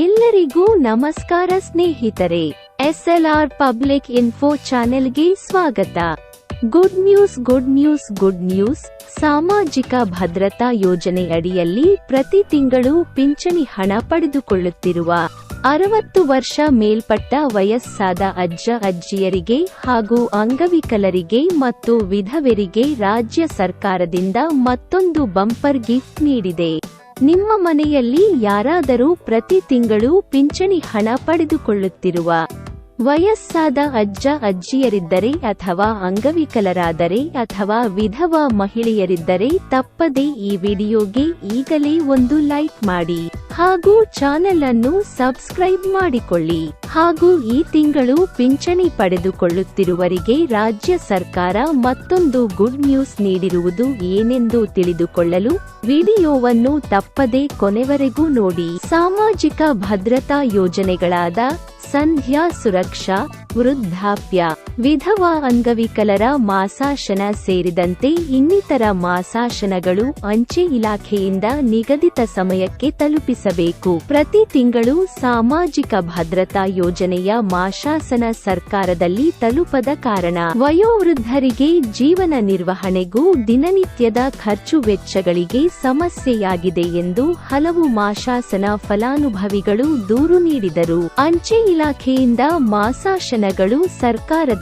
ಎಲ್ಲರಿಗೂ ನಮಸ್ಕಾರ ಸ್ನೇಹಿತರೆ, ಎಸ್ಎಲ್ಆರ್ ಪಬ್ಲಿಕ್ ಇನ್ಫೋ ಚಾನೆಲ್ಗೆ ಸ್ವಾಗತ. Good news good news good news. ಸಾಮಾಜಿಕ ಭದ್ರತಾ ಯೋಜನೆ ಅಡಿಯಲ್ಲಿ ಪ್ರತಿ ತಿಂಗಳು ಪಿಂಚಣಿ ಹಣ ಪಡೆದುಕೊಳ್ಳುತ್ತಿರುವ ಅರವತ್ತು ವರ್ಷ ಮೇಲ್ಪಟ್ಟ ವಯಸ್ಸಾದ ಅಜ್ಜ, ಅಜ್ಜಿಯರಿಗೆ ಹಾಗೂ ಅಂಗವಿಕಲರಿಗೆ ಮತ್ತು ವಿಧವೆರಿಗೆ ರಾಜ್ಯ ಸರ್ಕಾರದಿಂದ ಮತ್ತೊಂದು ಬಂಪರ್ ಗಿಫ್ಟ್ ನೀಡಿದೆ. ನಿಮ್ಮ ಮನೆಯಲ್ಲಿ ಯಾರಾದರೂ ಪ್ರತಿ ತಿಂಗಳು ಪಿಂಚಣಿ ಹಣ ಪಡೆದುಕೊಳ್ಳುತ್ತಿರುವ ವಯಸ್ಸಾದ ಅಜ್ಜ, ಅಜ್ಜಿಯರಿದ್ದರೆ ಅಥವಾ ಅಂಗವಿಕಲರಾದರೆ ಅಥವಾ ವಿಧವಾ ಮಹಿಳೆಯರಿದ್ದರೆ ತಪ್ಪದೆ ಈ ವಿಡಿಯೋಗೆ ಈಗಲೇ ಒಂದು ಲೈಕ್ ಮಾಡಿ. ಹಾಗೂ ಚಾನೆಲ್ ಅನ್ನು ಸಬ್ಸ್ಕ್ರೈಬ್ ಮಾಡಿಕೊಳ್ಳಿ. ಹಾಗೂ ಈ ತಿಂಗಳು ಪಿಂಚಣಿ ಪಡೆದುಕೊಳ್ಳುತ್ತಿರುವರಿಗೆ ರಾಜ್ಯ ಸರ್ಕಾರ ಮತ್ತೊಂದು ಗುಡ್ ನ್ಯೂಸ್ ನೀಡಿರುವುದು ಏನೆಂದು ತಿಳಿದುಕೊಳ್ಳಲು ವಿಡಿಯೋವನ್ನು ತಪ್ಪದೆ ಕೊನೆವರೆಗೂ ನೋಡಿ. ಸಾಮಾಜಿಕ ಭದ್ರತಾ ಯೋಜನೆಗಳಾದ ಸಂಧ್ಯಾ ಸುರಕ್ಷಾ, ವೃದ್ಧಾಪ್ಯ ವಿಧವಾ ಅಂಗವಿಕಲರ ಮಾಸಾಶನ ಸೇರಿದಂತೆ ಇನ್ನಿತರ ಮಾಸಾಶನಗಳು ಅಂಚೆ ಇಲಾಖೆಯಿಂದ ನಿಗದಿತ ಸಮಯಕ್ಕೆ ತಲುಪಿಸಬೇಕು. ಪ್ರತಿ ತಿಂಗಳು ಸಾಮಾಜಿಕ ಭದ್ರತಾ ಯೋಜನೆಯ ಮಾಶಾಸನ ಸರ್ಕಾರದಲ್ಲಿ ತಲುಪದ ಕಾರಣ. ವಯೋವೃದ್ಧರಿಗೆ ಜೀವನ ನಿರ್ವಹಣೆಗೂ ದಿನನಿತ್ಯದ ಖರ್ಚು ವೆಚ್ಚಗಳಿಗೆ ಸಮಸ್ಯೆಯಾಗಿದೆ ಎಂದು ಹಲವು ಮಾಶಾಸನ ಫಲಾನುಭವಿಗಳು ದೂರು ನೀಡಿದರು. ಅಂಚೆ ಇಲಾಖೆಯಿಂದ ಮಾಸಾಶನಗಳು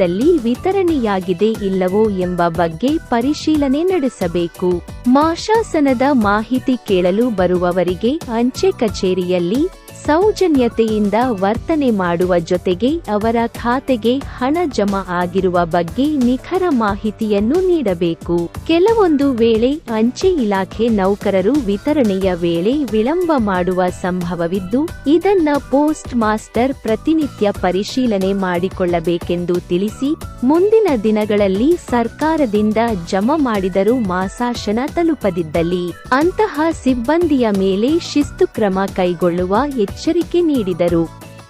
ಸರ್ಕಾರದಲ್ಲಿ ವಿತರಣೆಯಾಗಿದೆ ಇಲ್ಲವೋ ಎಂಬ ಬಗ್ಗೆ ಪರಿಶೀಲನೆ ನಡೆಸಬೇಕು. ಮಾಶಾಸನದ ಮಾಹಿತಿ ಕೇಳಲು ಬರುವವರಿಗೆ ಅಂಚೆ ಕಚೇರಿಯಲ್ಲಿ ಸೌಜನ್ಯತೆಯಿಂದ ವರ್ತನೆ ಮಾಡುವ ಜೊತೆಗೆ ಅವರ ಖಾತೆಗೆ ಹಣ ಜಮಾ ಆಗಿರುವ ಬಗ್ಗೆ ನಿಖರ ಮಾಹಿತಿಯನ್ನು ನೀಡಬೇಕು. ಕೆಲವೊಂದು ವೇಳೆ ಅಂಚೆ ಇಲಾಖೆ ನೌಕರರು ವಿತರಣೆಯ ವೇಳೆ ವಿಳಂಬ ಮಾಡುವ ಸಂಭವವಿದ್ದು, ಇದನ್ನ ಪೋಸ್ಟ್ ಮಾಸ್ಟರ್ ಪ್ರತಿನಿತ್ಯ ಪರಿಶೀಲನೆ ಮಾಡಿಕೊಳ್ಳಬೇಕೆಂದು ತಿಳಿಸಿ, ಮುಂದಿನ ದಿನಗಳಲ್ಲಿ ಸರ್ಕಾರದಿಂದ ಜಮಾ ಮಾಡಿದರೂ ಮಾಸಾಶನ ತಲುಪದಿದ್ದಲ್ಲಿ. ಅಂತಹ ಸಿಬ್ಬಂದಿಯ ಮೇಲೆ ಶಿಸ್ತು ಕ್ರಮ ಕೈಗೊಳ್ಳುವ ಎಚ್ಚರಿಕೆ ನೀಡಿದರು.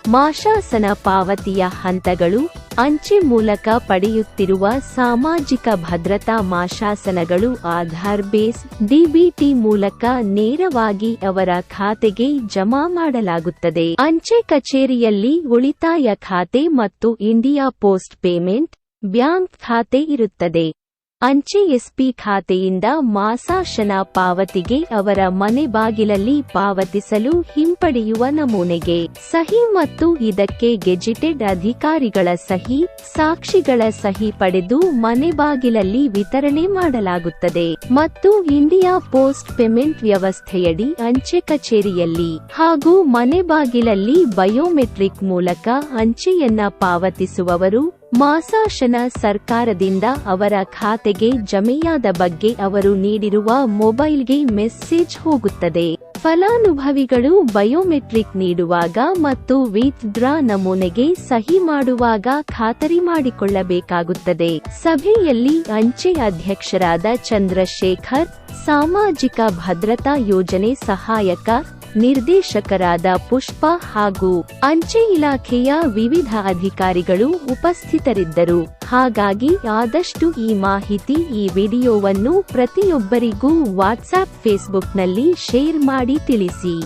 ಮಾಶಾಸನ ಪಾವತಿಯ ಹಂತಗಳು ಅಂಚೆ ಮೂಲಕ ಪಡೆಯುತ್ತಿರುವ ಸಾಮಾಜಿಕ ಭದ್ರತಾ ಮಾಶಾಸನಗಳು ಆಧಾರ್ ಬೇಸ್ ಡಿಬಿಟಿ ಮೂಲಕ ನೇರವಾಗಿ ಅವರ ಖಾತೆಗೆ ಜಮಾ ಮಾಡಲಾಗುತ್ತದೆ. ಅಂಚೆ ಕಚೇರಿಯಲ್ಲಿ ಉಳಿತಾಯ ಖಾತೆ ಮತ್ತು ಇಂಡಿಯಾ ಪೋಸ್ಟ್ ಪೇಮೆಂಟ್, ಬ್ಯಾಂಕ್ ಖಾತೆ ಇರುತ್ತದೆ. ಅಂಚೆ ಎಸ್ಪಿ ಖಾತೆಯಿಂದ ಮಾಸಾಶನ ಪಾವತಿಗೆ ಅವರ ಮನೆ ಬಾಗಿಲಲ್ಲಿ ಪಾವತಿಸಲು ಹಿಂಪಡೆಯುವ ನಮೂನೆಗೆ. ಸಹಿ ಮತ್ತು ಇದಕ್ಕೆ ಗೆಜಿಟೆಡ್ ಅಧಿಕಾರಿಗಳ ಸಹಿ, ಸಾಕ್ಷಿಗಳ ಸಹಿ ಪಡೆದು ಮನೆ ಬಾಗಿಲಲ್ಲಿ ವಿತರಣೆ ಮಾಡಲಾಗುತ್ತದೆ. ಮತ್ತು ಇಂಡಿಯಾ ಪೋಸ್ಟ್ ಪೇಮೆಂಟ್ ವ್ಯವಸ್ಥೆಯಡಿ ಅಂಚೆ ಕಚೇರಿಯಲ್ಲಿ ಹಾಗೂ ಮನೆ ಬಾಗಿಲಲ್ಲಿ ಬಯೋಮೆಟ್ರಿಕ್ ಮೂಲಕ ಅಂಚೆಯನ್ನ ಪಾವತಿಸುವವರು ಮಾಸಾಶನ ಸರ್ಕಾರದಿಂದ ಅವರ ಖಾತೆಗೆ ಜಮೆಯಾದ ಬಗ್ಗೆ ಅವರು ನೀಡಿರುವ ಮೊಬೈಲ್ಗೆ ಮೆಸೇಜ್ ಹೋಗುತ್ತದೆ. ಫಲಾನುಭವಿಗಳು ಬಯೋಮೆಟ್ರಿಕ್ ನೀಡುವಾಗ ಮತ್ತು ವಿತ್ಡ್ರಾ ನಮೂನೆಗೆ ಸಹಿ ಮಾಡುವಾಗ ಖಾತರಿ ಮಾಡಿಕೊಳ್ಳಬೇಕಾಗುತ್ತದೆ. ಸಭೆಯಲ್ಲಿ ಅಂಚೆ ಅಧ್ಯಕ್ಷರಾದ ಚಂದ್ರಶೇಖರ್, ಸಾಮಾಜಿಕ ಭದ್ರತಾ ಯೋಜನೆ ಸಹಾಯಕ ನಿರ್ದೇಶಕರಾದ ಪುಷ್ಪ ಹಾಗೂ ಅಂಚೆ ಇಲಾಖೆಯ ವಿವಿಧ ಅಧಿಕಾರಿಗಳು ಉಪಸ್ಥಿತರಿದ್ದರು. ಹಾಗಾಗಿ ಆದಷ್ಟು ಈ ಮಾಹಿತಿ ಈ ವಿಡಿಯೋವನ್ನು ಪ್ರತಿಯೊಬ್ಬರಿಗೂ ವಾಟ್ಸ್ಆಪ್ ಫೇಸ್ಬುಕ್ನಲ್ಲಿ ಶೇರ್ ಮಾಡಿ ತಿಳಿಸಿ.